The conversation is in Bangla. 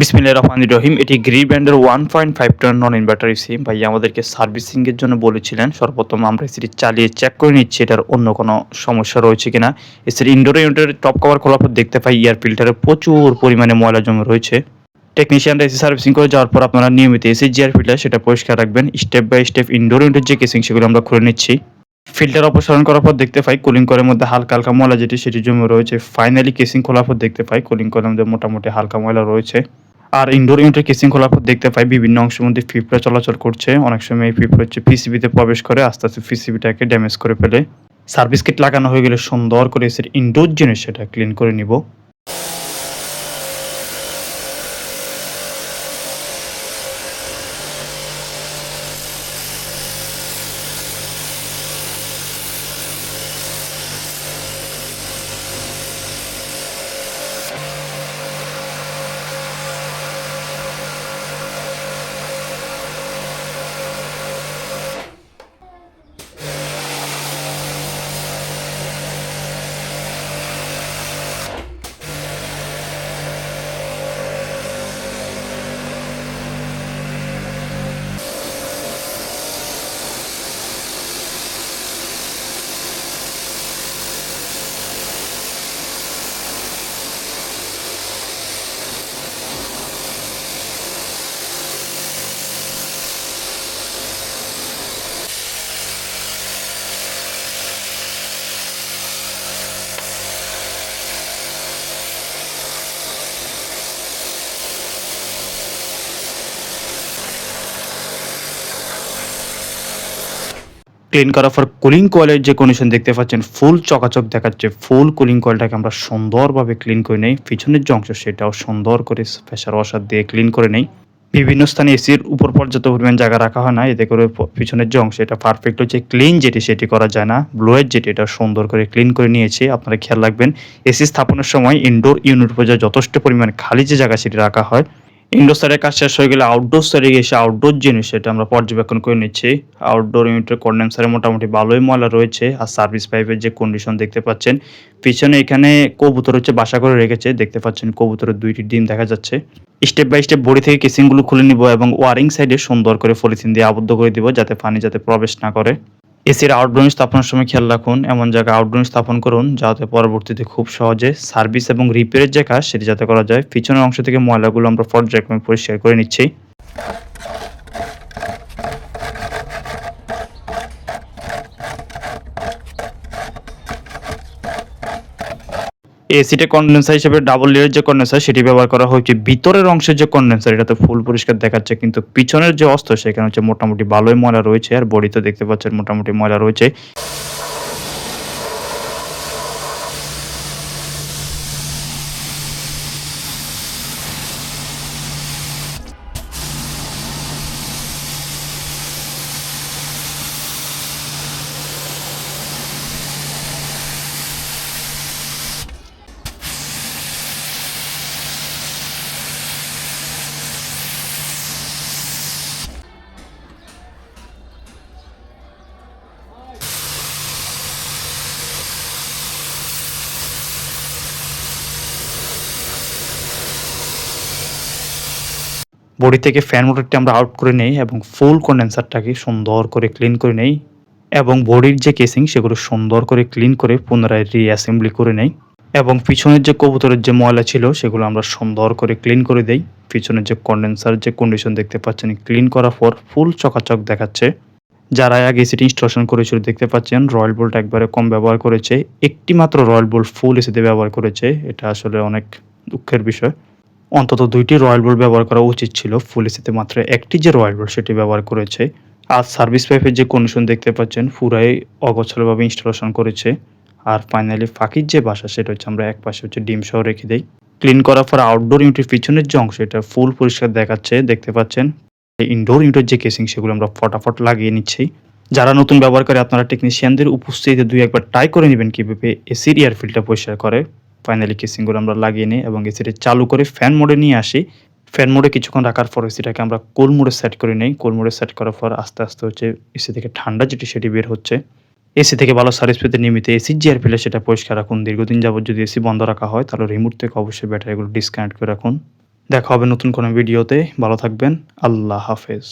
বিসমিল্লাহ রহমান রহিম। এটি গ্রি ব্র্যান্ডের one point five ton non inverter সিম ভাই আমাদেরকে সার্ভিসিংয়ের জন্য বলেছিলেন, সর্বপ্রথম আমরা এসিটি চালিয়ে চেক করে নিচ্ছি, এটার অন্য কোনো সমস্যা রয়েছে কিনা। এসির ইনডোর ইউনিটের টপ কভার খোলার পর দেখতে পাই এয়ার ফিল্টারে প্রচুর পরিমাণে ময়লা জমে রয়েছে। টেকনিশিয়ানরা এসি সার্ভিসিং করে যাওয়ার পর আপনারা নিয়মিত এসি জিয়ার ফিল্টার সেটা পরিষ্কার রাখবেন। স্টেপ বাই স্টেপ ইনডোর ইউনিটের যে কেসিং সেগুলো আমরা খুলে নিচ্ছি। ফিল্টার অপসারণ করার পর দেখতে পাই কুলিং করের মধ্যে হালকা হালকা ময়লা যেটি সেটি জমে রয়েছে। ফাইনালি কেসিং খোলার পর দেখতে পাই কুলিং করের মধ্যে মোটামুটি হালকা ময়লা রয়েছে। আর ইনডোর ইউনিটের কেসিং খোলার পর দেখতে পাই বিভিন্ন অংশের মধ্যে পিঁপড়া চলাচল করছে। অনেক সময় এই পিঁপড়া হচ্ছে পিসিবিতে প্রবেশ করে, আস্তে আস্তে পিসিবিটাকে ড্যামেজ করে ফেলে। সার্ভিস কিট লাগানো হয়ে গেলে সুন্দর করে এসে ইনডোর জিনিস সেটা ক্লিন করে নিব। ক্লিন করার পর কুলিং কয়েলের যে কন্ডিশন দেখতে পাচ্ছেন ফুল চকাচক দেখাচ্ছে ফুল কুলিং কয়েলটাকে আমরা সুন্দরভাবে ক্লিন করে নেই। পিছনের যে অংশ, সেটাও সুন্দর করে প্রেশার ওয়াশার দিয়ে ক্লিন করে নেই। বিভিন্ন স্থানে এসির উপর পর্যাপ্ত পরিমাণ জায়গা রাখা হয় না। এতে করে পিছনের যে অংশ, এটা পারফেক্ট হচ্ছে। ক্লিন যেটি, সেটি করা যায় না। ব্লোয়ের যেটি, এটা সুন্দর করে ক্লিন করে নিয়েছে। আপনারা খেয়াল রাখবেন এসি স্থাপনের সময় ইনডোর ইউনিট পর্যায়ে যথেষ্ট পরিমাণ খালি যে জায়গা, সেটি রাখা হয়। ইনডোর সাইডের কাজ শেষ হয়ে গেলে আউটডোর সাইডে এসে আউটডোর জিনিস সেটা আমরা পর্যবেক্ষণ করে নিচ্ছি। আউটডোর ইউনিটের কন্ডেন্সারে মোটামুটি ভালোই ময়লা রয়েছে আর সার্ভিস পাইপের যে কন্ডিশন দেখতে পাচ্ছেন, পিছনে এখানে কবুতর হচ্ছে বাসা করে রেখেছে, দেখতে পাচ্ছেন কবুতরের দুইটি ডিম দেখা যাচ্ছে। স্টেপ বাই স্টেপ বডি থেকে কেসিংগুলো খুলে নিব এবং ওয়ারিং সাইডে সুন্দর করে পলিথিন দিয়ে আবদ্ধ করে দিব যাতে পানি যাতে প্রবেশ না করে। এসির আউটডোর স্থাপনের সময় খেয়াল রাখুন, এমন জায়গায় আউটডোর স্থাপন করুন যাতে পরবর্তীতে খুব সহজে সার্ভিস এবং রিপেয়ারের যে কাজ সেটি যাতে করা যায়। পিছনের অংশ থেকে ময়লাগুলো আমরা পর্যায়ক্রমে পরিষ্কার করে নিচ্ছি। এসিতে কন্ডেন্সার হিসেবে ডাবল লেয়ার যে কন্ডেন্সার সেটি ব্যবহার করা হয়েছে। ভিতরের অংশের যে কন্ডেন্সার এটা তো ফুল পরিষ্কার দেখাচ্ছে, কিন্তু পিছনের যে অস্ত্র, সেখানে হচ্ছে মোটামুটি ভালোই ময়লা রয়েছে, আর বডিতে দেখতে পাচ্ছেন মোটামুটি ময়লা রয়েছে। বডি থেকে ফ্যান মোটরটি আমরা আউট করে নেই এবং ফুল কন্ডেন্সারটাকে সুন্দর করে ক্লিন করে নেই এবং বডির যে কেসিং সেগুলো সুন্দর করে ক্লিন করে পুনরায় রিঅ্যাসেম্বলি করে নেই এবং পিছনের যে কবুতরের যে ময়লা ছিল সেগুলো আমরা সুন্দর করে ক্লিন করে দেই। পিছনের যে কন্ডেন্সার যে কন্ডিশন দেখতে পাচ্ছেন ক্লিন করার পর ফুল চকাচক দেখাচ্ছে। যারা আগে এসিটি ইনস্টলেশন করেছিল দেখতে পাচ্ছেন রয়্যাল বোল্ট একবারে কম ব্যবহার করেছে একটি মাত্র রয়্যাল বোল্ট ফুল এসিতে ব্যবহার করেছে, এটা আসলে অনেক দুঃখের বিষয়। অন্তত দুইটি রয়্যাল বোল্ট ব্যবহার করা উচিত ছিল। ফুল এসিতে মাত্র একটি যে রয়্যাল বোল্ট সেটি ব্যবহার করেছে। আর সার্ভিস পাইপের যে কন্ডিশন দেখতে পাচ্ছেন, পুরাই অগোছালোভাবে ইনস্টলেশন করেছে। আর ফাইনালি ফাঁকির যে বাসা, সেটা হচ্ছে আমরা এক পাশে হচ্ছে ডিম সহ রেখে দিই। ক্লিন করার পর আউটডোর ইউনিটের পিছনের যে অংশ, এটা ফুল পরিষ্কার দেখাচ্ছে, দেখতে পাচ্ছেন। ইনডোর ইউনিটের যে কেসিং সেগুলো আমরা ফটাফট লাগিয়ে নিচ্ছি। যারা নতুন ব্যবহার করে, আপনারা টেকনিশিয়ানদের উপস্থিতিতে দুই একবার ট্রাই করে নেবেন কীভাবে এসির এয়ার ফিল্টার পরিষ্কার করে। ফাইনালি কেসিংগুলো আমরা লাগিয়ে নিই এবং এসিটি চালু করে ফ্যান মোডে নিয়ে আসি। ফ্যান মোডে কিছুক্ষণ রাখার পর এসিটাকে আমরা কোল মোডে সেট করে নিই। কোল মোডে সেট করার পর আস্তে আস্তে হচ্ছে এসি থেকে ঠান্ডা যেটি সেটি বের হচ্ছে। এসি থেকে ভালো সার্ভিস পেতে নিয়মিত এসির যে এয়ার ফিল্টার সেটা পরিষ্কার রাখুন। দীর্ঘদিন যাবত যদি এসি বন্ধ রাখা হয় তাহলে রিমোট থেকে অবশ্যই ব্যাটারিগুলো ডিসকানেক্ট করে রাখুন। দেখা হবে নতুন কোনো ভিডিওতে ভালো থাকবেন। আল্লাহ হাফেজ।